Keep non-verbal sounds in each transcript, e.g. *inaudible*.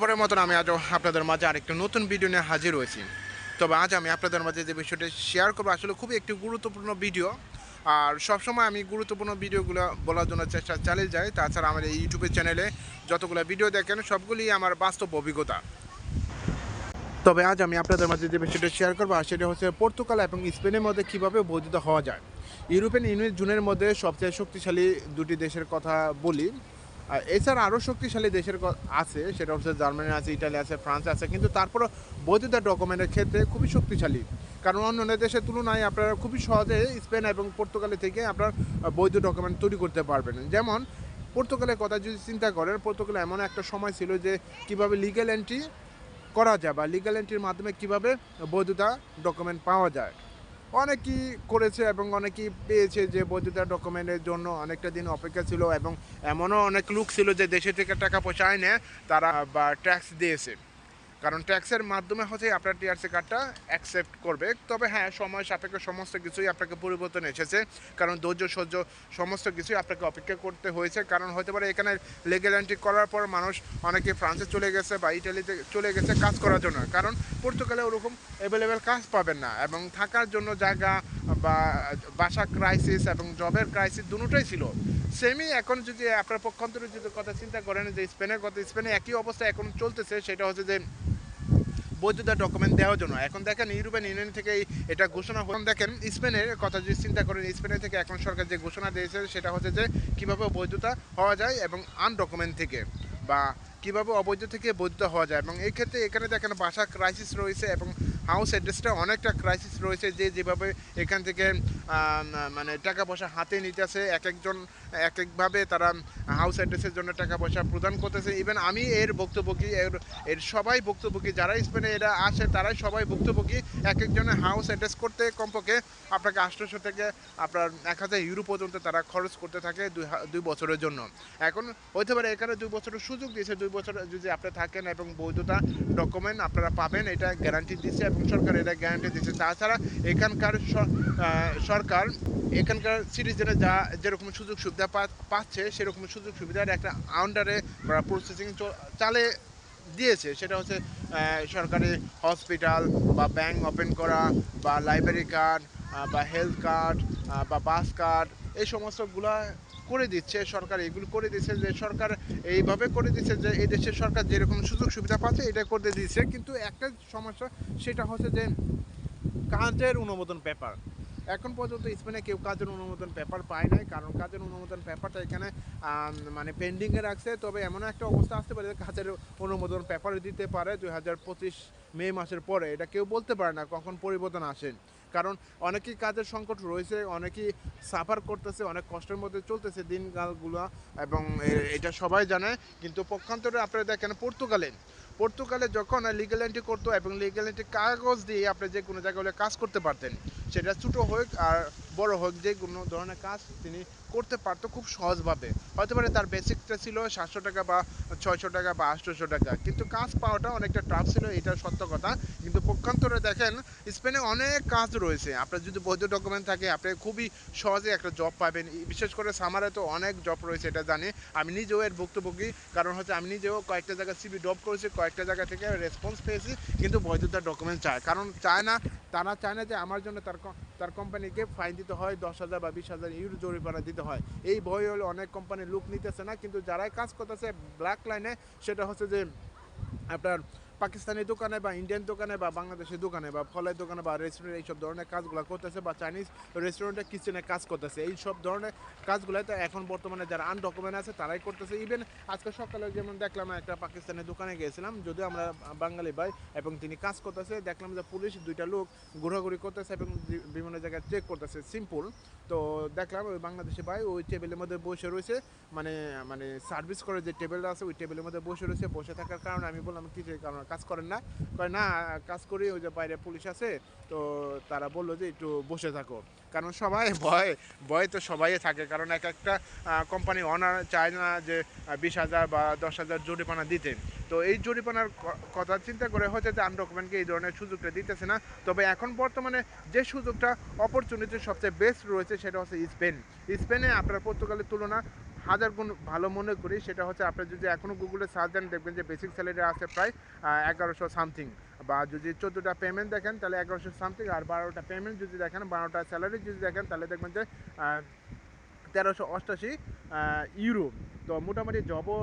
পরের মতন আমি আজও আপনাদের মাঝে আরেকটি নতুন ভিডিও নিয়ে হাজির হয়েছি। তবে আজ আমি আপনাদের মাঝে যে বিষয়টি শেয়ার করব, আসলে খুবই একটি গুরুত্বপূর্ণ ভিডিও আর সবসময় আমি গুরুত্বপূর্ণ ভিডিওগুলো বলার জন্য চেষ্টা চালিয়ে যাই। তাছাড়া আমার এই ইউটিউবের চ্যানেলে যতগুলো ভিডিও দেখেন সবগুলি আমার বাস্তব অভিজ্ঞতা। তবে আজ আমি আপনাদের মাঝে যে বিষয়টা শেয়ার করব সেটা হচ্ছে পর্তুগাল এবং স্পেনের মধ্যে কীভাবে বর্ধিত হওয়া যায়। ইউরোপিয়ান ইউনিয়ন জুনের মধ্যে সবচেয়ে শক্তিশালী দুটি দেশের কথা বলি। এছাড়া আরও শক্তিশালী দেশের আছে, সেটা হচ্ছে জার্মানি আছে, ইটালি আছে, ফ্রান্স আছে, কিন্তু তারপরও বৈধতা ডকুমেন্টের ক্ষেত্রে খুবই শক্তিশালী। কারণ অন্য দেশের তুলনায় আপনারা খুবই সহজে স্পেন এবং পর্তুগালে থেকে আপনার বৈধ ডকুমেন্ট তৈরি করতে পারবেন। যেমন, পর্তুগালের কথা যদি চিন্তা করেন, পর্তুগালে এমন একটা সময় ছিল যে কীভাবে লিগ্যাল এন্ট্রি করা যায় বা লিগ্যাল এন্ট্রির মাধ্যমে কীভাবে বৈধতা ডকুমেন্ট পাওয়া যায়। অনেকেই করেছে এবং অনেকেই পেয়েছে যে বৈধতা ডকুমেন্টের জন্য অনেকটা দিন অপেক্ষা ছিল এবং এমনও অনেক লোক ছিল যে দেশে থেকে টাকা পয়সা না তারা বা ট্যাক্স দিয়েছে। কারণ ট্যাক্সের মাধ্যমে হচ্ছে আপনার টিআরসি কার্ডটা অ্যাকসেপ্ট করবে। তবে হ্যাঁ সময় সাপেক্ষে সমস্ত কিছুই আপনাকে পরিবর্তন এসেছে। কারণ ধৈর্য, সহ্য সমস্ত কিছুই আপনাকে অপেক্ষা করতে হয়েছে। কারণ হতে পারে এখানে লিগেল এন্ট্রি করার পর মানুষ অনেকে ফ্রান্সে চলে গেছে বা ইটালিতে চলে গেছে কাজ করার জন্য। কারণ পর্তুগালে ওরকম অ্যাভেলেবেল কাজ পাবেন না এবং থাকার জন্য জায়গা বা বাসা ক্রাইসিস এবং জবের ক্রাইসিস দুটোই ছিল। সেমই এখন যদি আপনার পক্ষান্তরে যদি কথা চিন্তা করেন যে স্পেনের কথা, স্পেনে একই অবস্থা এখন চলতেছে, সেটা হচ্ছে যে বৈধতা ডকুমেন্ট দেওয়ার জন্য। এখন দেখেন ইউরোপিয়ান ইউনিয়ন থেকে এটা ঘোষণা হয়ে দেখেন স্পেনের কথা যদি চিন্তা করেন, স্পেনের থেকে এখন সরকার যে ঘোষণা দিয়েছে, সেটা হচ্ছে যে কীভাবে বৈধতা হওয়া যায় এবং আনডকুমেন্ট থেকে বা কীভাবে অবৈধ থেকে বৈধ হওয়া যায় এবং এই ক্ষেত্রে এখানে দেখেন বাসা ক্রাইসিস রয়েছে এবং হাউস অ্যাড্রেসটা অনেকটা ক্রাইসিস রয়েছে যে যেভাবে এখান থেকে মানে টাকা পয়সা হাতে নিতেছে এক একজন এক একভাবে তারা হাউস অ্যাড্রেসের জন্য টাকা পয়সা প্রদান করতেছে। ইভেন আমি এর ভুক্তভোগী, এর এর সবাই ভুক্তভোগী, যারা স্পেনে এরা আসে তারাই সবাই ভুক্তভোগী। এক একজনের হাউস অ্যাড্রেস করতে কমপক্ষে আপনাকে আটশোশো থেকে আপনার এক হাজার ইউরো পর্যন্ত তারা খরচ করতে থাকে দুই বছরের জন্য। এখন হইতে পারে এখানে দুই বছরের সুযোগ দিয়েছে, দুই বছর যদি আপনি থাকেন এবং বৈধতা ডকুমেন্ট আপনারা পাবেন, এটা গ্যারান্টি দিচ্ছে এবং সরকার এটা গ্যারান্টি দিচ্ছে। তাছাড়া এখানকার সরকার এখানকার সিটিজেনের যা, যেরকম সুযোগ সুবিধা পাচ্ছে, সেরকম সুযোগ সুবিধার একটা আন্ডারে প্রসেসিং চালে দিয়েছে। সেটা হচ্ছে সরকারি হসপিটাল বা ব্যাংক ওপেন করা বা লাইব্রেরি কার্ড বা হেলথ কার্ড বা বাস কার্ড এই সমস্তগুলা করে দিচ্ছে, সরকার এগুলো করে দিচ্ছে যে সরকার এইভাবে করে দিচ্ছে যে এই দেশের সরকার যেরকম সুযোগ সুবিধা পাচ্ছে এটা করতে দিচ্ছে কিন্তু একটা সমস্যা, সেটা হচ্ছে যে কাজের অনুমোদন পেপার। এখন পর্যন্ত স্পেনে কেউ কাজের অনুমোদন পেপার পায় নাই, কারণ কাজের অনুমোদন পেপারটা এখানে মানে পেন্ডিংয়ে রাখছে। তবে এমন একটা অবস্থা আসতে পারে যে কাজের অনুমোদন পেপার দিতে পারে দুই হাজার পঁচিশ মে মাসের পরে, এটা কেউ বলতে পারে না কখন পরিবর্তন আসে। কারণ অনেকেই কাজের সংকট রয়েছে, অনেকেই সাফার করতেছে, অনেক কষ্টের মধ্যে চলতেছে দিনকালগুলো এবং এটা সবাই জানে। কিন্তু পক্ষান্তরে আপনারা দেখেন পর্তুগালে পর্তুগালে যখন লিগ্যাল এন্ট্রি করতো এবং লিগ্যাল এন্ট্রি কাগজ দিয়ে আপনি যে কোনো জায়গায় কাজ করতে পারতেন সেটা ছোটো হোক আর বড় হোক, যে কোনো ধরনের কাজ তিনি করতে পারতো খুব সহজভাবে। হতে পারে তার বেসিকটা ছিল সাতশো টাকা বা ছয়শো টাকা বা আটশোশো টাকা। কিন্তু কাজ পাওয়াটা অনেকটা টাফ ছিল, এটা সত্য কথা। কিন্তু পক্ষান্তরে দেখেন, স্পেনে অনেক কাজ রয়েছে। আপনার যদি বৈধ ডকুমেন্ট থাকে, আপনি খুবই সহজে একটা জব পাবেন। বিশেষ করে সামারে তো অনেক জব রয়েছে, এটা জানি। আমি নিজেও এর ভুক্তভোগী। কারণ হচ্ছে আমি নিজেও কয়েকটা জায়গায় সিবি ড্রপ করেছি, কয়েকটা জায়গা থেকে রেসপন্স পেয়েছি, কিন্তু বৈধতার ডকুমেন্ট চায়। কারণ চায় না তারা চায় না যে আমার জন্য তার তার কোম্পানিকে ফাইন দিতে হয়, দশ হাজার বা বিশ হাজার ইউরো জরিমানা দিতে হয়। এই ভয় হলে অনেক কোম্পানি লুক নিতেছে না, কিন্তু যারাই কাজ করতেছে ব্ল্যাক লাইনে সেটা হচ্ছে যে আপনার পাকিস্তানি দোকানে বা ইন্ডিয়ান দোকানে বা বাংলাদেশের দোকানে বা ফলের দোকানে বা রেস্টুরেন্ট এইসব ধরনের কাজগুলো করতেছে বা চাইনিজ রেস্টুরেন্টে কিচেনে কাজ করতেছে। এই সব ধরনের কাজগুলোতে এখন বর্তমানে যারা আনডকুমেন্ট আছে, তারাই করতেছে। ইভেন আজকে সকালে যেমন দেখলাম একটা পাকিস্তানি দোকানে গিয়েছিলাম, যদিও আমরা বাঙালি ভাই, এবং তিনি কাজ করতেছে, দেখলাম যে পুলিশ দুইটা লোক ঘোরাঘুরি করতেছে এবং বিভিন্ন জায়গায় চেক করতেছে। সিম্পল তো দেখলাম ওই বাংলাদেশি ভাই ওই টেবিলের মধ্যে বসে রয়েছে মানে মানে সার্ভিস করে যে টেবিলটা আছে, ওই টেবিলের মধ্যে বসে রয়েছে। বসে থাকার কারণে আমি বললাম, কি কারণ? কাজ করেন না। কয়, না, কাজ করি, ওই যে বাইরে পুলিশ আছে। তো তারা বলল যে, একটু বসে থাকো। কারণ সবাই *laughs* ভয় ভয় তো সবাই থাকে। কারণ এক একটা কোম্পানি অনার চায় না যে বিশ হাজার বা দশ হাজার জরিমানা দিতে। তো এই জরিমানার কথা চিন্তা করে হচ্ছে যে আনডকুমেন্টকে এই ধরনের সুযোগটা দিতেছে না। তবে এখন বর্তমানে যে সুযোগটা অপরচুনিটি সবচেয়ে বেস্ট রয়েছে, সেটা হচ্ছে স্পেন স্পেনে আপনার পর্তুগালের তুলনা হাজার গুণ ভালো মনে করি, সেটা হচ্ছে আপনি যদি এখনও গুগলে সার্চ দেন, দেখবেন যে বেসিক স্যালারি আছে প্রায় এগারোশো সামথিং বা যদি চোদ্দোটা পেমেন্ট দেখেন, তাহলে এগারোশো সামথিং আর বারোটা পেমেন্ট যদি দেখেন, বারোটা স্যালারি যদি দেখেন, তাহলে দেখবেন যে তেরোশো অষ্টাশি ইউরো তো মোটামুটি জবও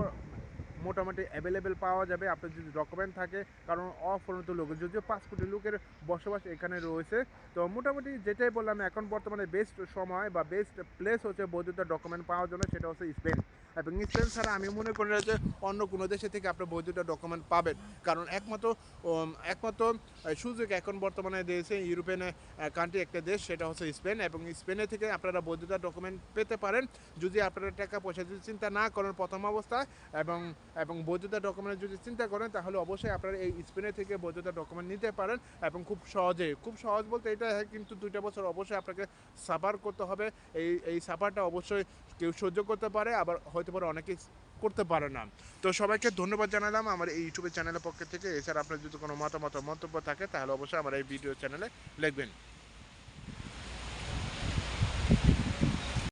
মোটামুটি অ্যাভেলেবেল পাওয়া যাবে। আপনার যদি ডকুমেন্ট থাকে, কারণ অফরন্ত লোক, যদিও পাঁচ কোটি লোকের বসবাস এখানে রয়েছে। তো মোটামুটি যেটাই বললাম, এখন বর্তমানে বেস্ট সময় বা বেস্ট প্লেস হচ্ছে বৈধতা ডকুমেন্ট পাওয়ার জন্য, সেটা হচ্ছে স্পেন এবং স্পেন ছাড়া আমি মনে করি না যে অন্য কোনো দেশে থেকে আপনি বৈধতা ডকুমেন্ট পাবেন। কারণ একমাত্র একমাত্র সুযোগ এখন বর্তমানে দিয়েছে ইউরোপিয়ান কান্ট্রি একটা দেশ, সেটা হচ্ছে স্পেন। এবং স্পেনে থেকে আপনারা বৈধতা ডকুমেন্ট পেতে পারেন। যদি আপনারা টাকা পয়সা যদি চিন্তা না করেন প্রথম অবস্থায়, এবং এবং বৈধতা ডকুমেন্ট যদি চিন্তা করেন, তাহলে অবশ্যই আপনারা এই স্পেনে থেকে বৈধতা ডকুমেন্ট নিতে পারেন এবং খুব সহজে, খুব সহজ বলতে এটা কিন্তু দুইটা বছর অবশ্যই আপনাকে সাফার করতে হবে। এই এই সাফারটা অবশ্যই কেউ সহ্য করতে পারে, আবার হয়তো পারে অনেকে করতে পারে না। তো সবাইকে ধন্যবাদ জানালাম আমার এই ইউটিউবের চ্যানেলের পক্ষ থেকে। এছাড়া আপনার যদি কোনো মতামত মন্তব্য থাকে, তাহলে অবশ্যই আমার এই ভিডিও চ্যানেলে লিখবেন।